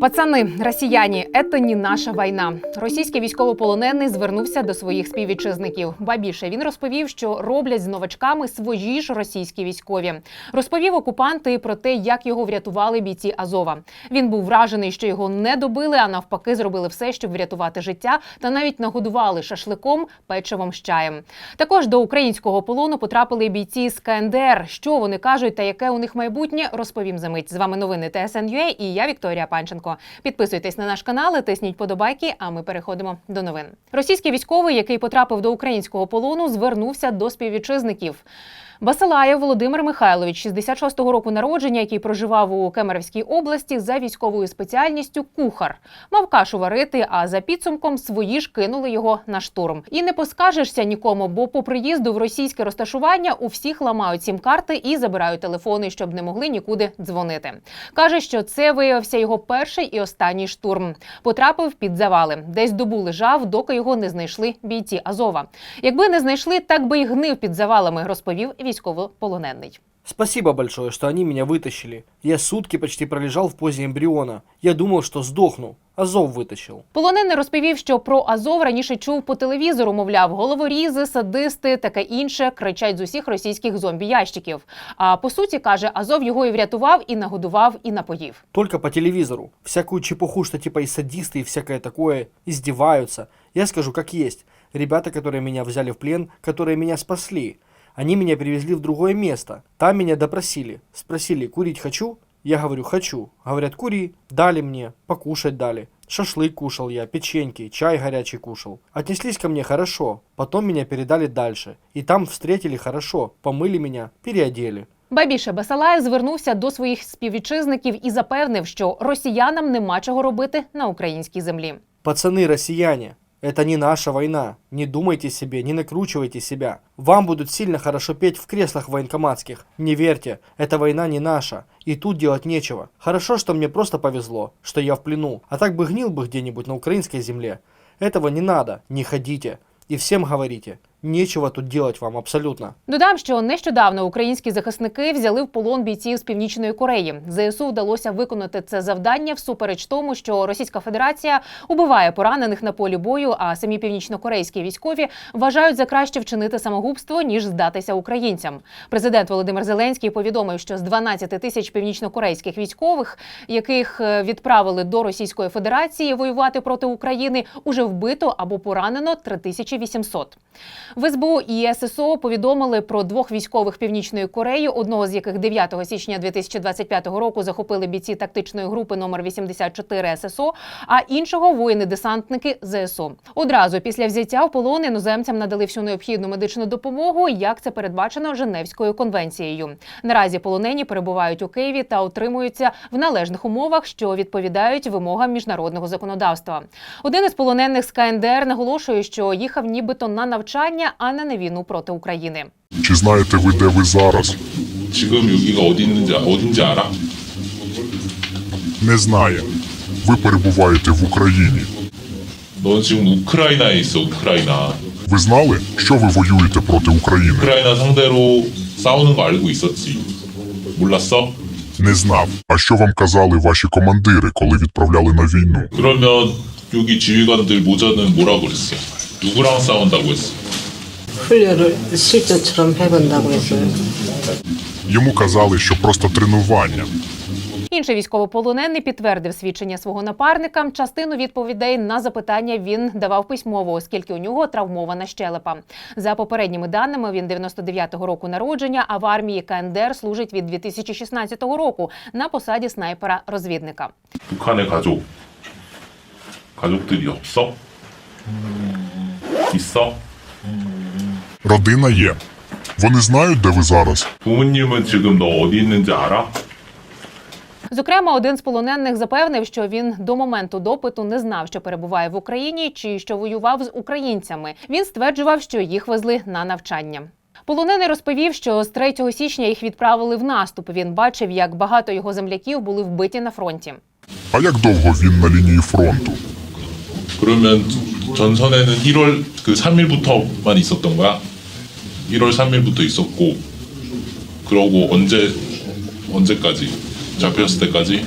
Пацани, росіяні, це не наша війна. Російський військовополонений звернувся до своїх співвітчизників. Ба більше він розповів, що роблять з новачками свої ж російські військові. Розповів окупанти про те, як його врятували бійці Азова. Він був вражений, що його не добили, а навпаки, зробили все, щоб врятувати життя, та навіть нагодували шашликом, печивом з чаєм. Також до українського полону потрапили бійці з КНДР. Що вони кажуть та яке у них майбутнє, розповім за мить. З вами новини ТСНЮА і я Вікторія Панченко. Підписуйтесь на наш канал, і тисніть подобайки. А ми переходимо до новин. Російський військовий, який потрапив до українського полону, звернувся до співвітчизників. Басилаєв Володимир Михайлович, 66-го року народження, який проживав у Кемеровській області за військовою спеціальністю кухар. Мав кашу варити, а за підсумком свої ж кинули його на штурм. І не поскажешся нікому, бо по приїзду в російське розташування у всіх ламають сім-карти і забирають телефони, щоб не могли нікуди дзвонити. Каже, що це виявився його перший і останній штурм. Потрапив під завали. Десь добу лежав, доки його не знайшли бійці Азова. Якби не знайшли, так би й гнив під завалами, розповів військовополонений. Спасибо большое, что они меня вытащили. Я сутки почти пролежал в позе эмбриона. Я думал, что сдохну. Азов вытащил. Полонений розповів, що про Азов раніше чув по телевізору. Мовляв, головорізи, садисти, таке інше кричать з усіх російських зомбі-ящиків. А по суті каже, Азов його і врятував, і нагодував, і напоїв. Только по телевизору. Всякую чепуху, что типа и садисты, и всякое такое, издеваются. Я скажу как есть. Ребята, которые меня взяли в плен, которые меня спасли. Они меня перевезли в другое место. Там меня допросили. Спросили, курить хочу? Я говорю, хочу. Говорят, кури. Дали мне. Покушать дали. Шашлык кушал я, печеньки, чай горячий кушал. Отнеслись ко мне хорошо. Потом меня передали дальше. И там встретили хорошо. Помыли меня, переодели. Ба більше Басалаєв звернувся до своїх співвітчизників і запевнив, що росіянам нема чого робити на українській землі. Пацаны, россияне, это не наша война. Не думайте себе, не накручивайте себя. Вам будут сильно хорошо петь в креслах военкоматских. Не верьте, эта война не наша. И тут делать нечего. Хорошо, что мне просто повезло, что я в плену. А так бы гнил бы где-нибудь на украинской земле. Этого не надо, не ходите. И всем говорите, нечего тут делать вам абсолютно. Додам, що нещодавно українські захисники взяли в полон бійців з північної Кореї. ЗСУ вдалося виконати це завдання всупереч тому, що Російська Федерація убиває поранених на полі бою. А самі північнокорейські військові вважають за краще вчинити самогубство ніж здатися українцям. Президент Володимир Зеленський повідомив, що з 12 тисяч північнокорейських військових, яких е, відправили до Російської Федерації воювати проти України, уже вбито або поранено 3800. В СБУ і ССО повідомили про двох військових Північної Кореї, одного з яких 9 січня 2025 року захопили бійці тактичної групи номер 84 ССО, а іншого воїни-десантники ЗСУ. Одразу після взяття в полон іноземцям надали всю необхідну медичну допомогу, як це передбачено Женевською конвенцією. Наразі полонені перебувають у Києві та утримуються в належних умовах, що відповідають вимогам міжнародного законодавства. Один із полонених з КНДР наголошує, що їхав нібито на навчання, а не на війну проти України. Чи знаєте ви, де ви зараз? 지금 여기가 어디 있는지 어딘지 알아? Не знає. Ви перебуваєте в Україні. 넌 지금 우크라이나에 있어 우크라이나 Ви знали, що ви воюєте проти України? 우크라이나 상대로 싸우는 거 알고 있었지 몰랐어? Не знав. А що вам казали ваші командири, коли відправляли на війну? 그러면 여기 지휘관들 모자는 뭐라고 그랬어? 누구랑 싸운다고 했어? 훈련을 실전처럼 해본다고 했어요. Йому казали, що просто тренування. Інший військовополонений підтвердив свідчення свого напарника. Частину відповідей на запитання він давав письмово, оскільки у нього травмована щелепа. За попередніми даними, він 99-го року народження, а в армії КНДР служить від 2016 року на посаді снайпера-розвідника. 북한의 가족 가족들이 없어? 있어? Родина є. Вони знають, де ви зараз. 부모님은 지금 너 어디 있는지 알아? Зокрема, один з полонених запевнив, що він до моменту допиту не знав, що перебуває в Україні чи що воював з українцями. Він стверджував, що їх везли на навчання. Полонений розповів, що з 3 січня їх відправили в наступ. Він бачив, як багато його земляків були вбиті на фронті. А як довго він на лінії фронту? 그러면 전선에는 1월 그 3일부터만 있었던 거야? 1월 3일부터 있었고 그러고 언제 언제까지 잡혔을 때까지?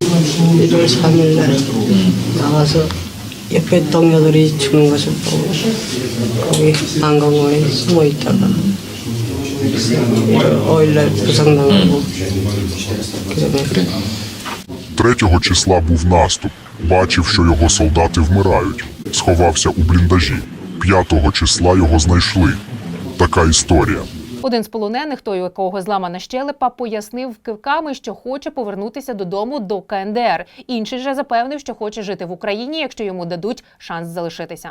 1월 3일 날 나와서 옆에 동료들이 죽는 것을 보고 거기 난강원에 숨어 있다가 5일 날 부상당하고 그다음에 3 числа був наступ. Бачив, що його солдати вмирають. Сховався у бліндажі. 5 числа його знайшли. Така історія. Один з полонених, той, у якого зламана щелепа, пояснив кивками, що хоче повернутися додому до КНДР. Інший же запевнив, що хоче жити в Україні, якщо йому дадуть шанс залишитися.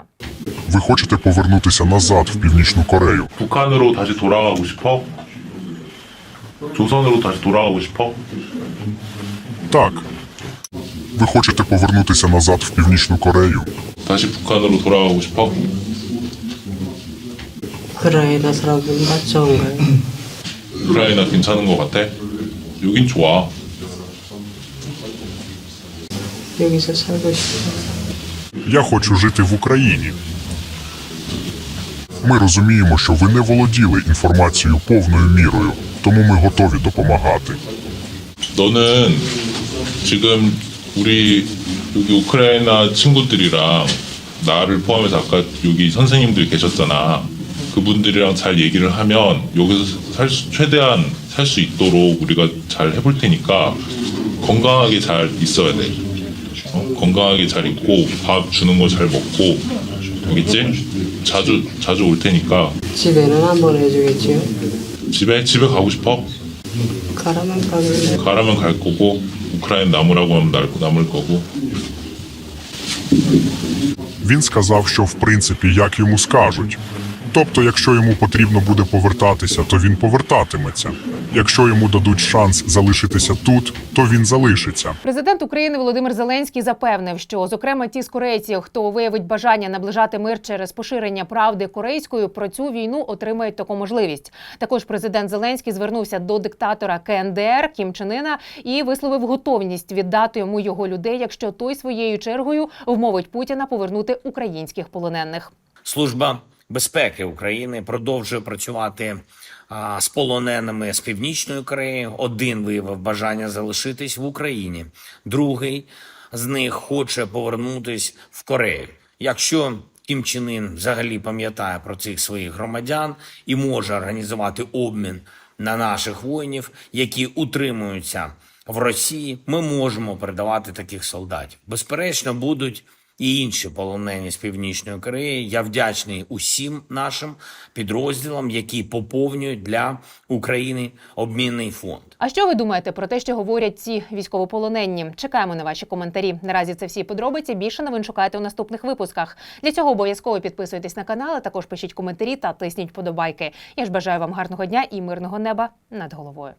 Ви хочете повернутися назад в Північну Корею? 북한으로 다시 돌아가고 싶어? 조선으로 다시 돌아가고 싶어? Так. Ви хочете повернутися назад в Північну Корею? 다시 북한으로 돌아가고 싶어? 우크라이나 사람은 다 좋은가요? 우크라이나 괜찮은 것 같아? 여긴 좋아. 여기서 살고 싶어요. Я хочу жити в Україні. Ми розуміємо, що ви не володіли інформацією повною мірою, тому ми готові допомагати. 너는 지금 우리 여기 우크라이나 친구들이랑 나를 포함해서 아까 여기 선생님들이 계셨잖아. 그분들이랑 잘 얘기를 하면 여기서 살 수- 최대한 살 수 있도록 우리가 잘 해볼 테니까 건강하게 잘 있어야 돼. 어? 건강하게 잘 있고 밥 주는 거 잘 먹고 알겠지? 자주 자주 올 테니까 집에는 한 번 해주겠지요? 집에 집에 가고 싶어? 가라면 가길래 가라면 갈 거고 우크라이나 남으라고 하면 날- 남을 거고 Він сказав, що в принципі як йому скажуть. Тобто, якщо йому потрібно буде повертатися, то він повертатиметься. Якщо йому дадуть шанс залишитися тут, то він залишиться. Президент України Володимир Зеленський запевнив, що зокрема ті з корейців, хто виявить бажання наближати мир через поширення правди корейською, про цю війну отримають таку можливість. Також президент Зеленський звернувся до диктатора КНДР Кім Чен Ына і висловив готовність віддати йому його людей, якщо той своєю чергою вмовить Путіна повернути українських полонених. Служба безпеки України продовжує працювати з полоненими з північної Кореї. Один виявив бажання залишитись в Україні, другий з них хоче повернутись в Корею. Якщо Кім Чен Ын взагалі пам'ятає про цих своїх громадян і може організувати обмін на наших воїнів, які утримуються в Росії, ми можемо передавати таких солдатів. Безперечно, будуть і інші полонені з північної Кореї. Я вдячний усім нашим підрозділам, які поповнюють для України обмінний фонд. А що ви думаєте про те, що говорять ці військовополонені? Чекаємо на ваші коментарі. Наразі це всі подробиці. Більше новин шукайте у наступних випусках. Для цього обов'язково підписуйтесь на канал, а також пишіть коментарі та тисніть подобайки. Я ж бажаю вам гарного дня і мирного неба над головою.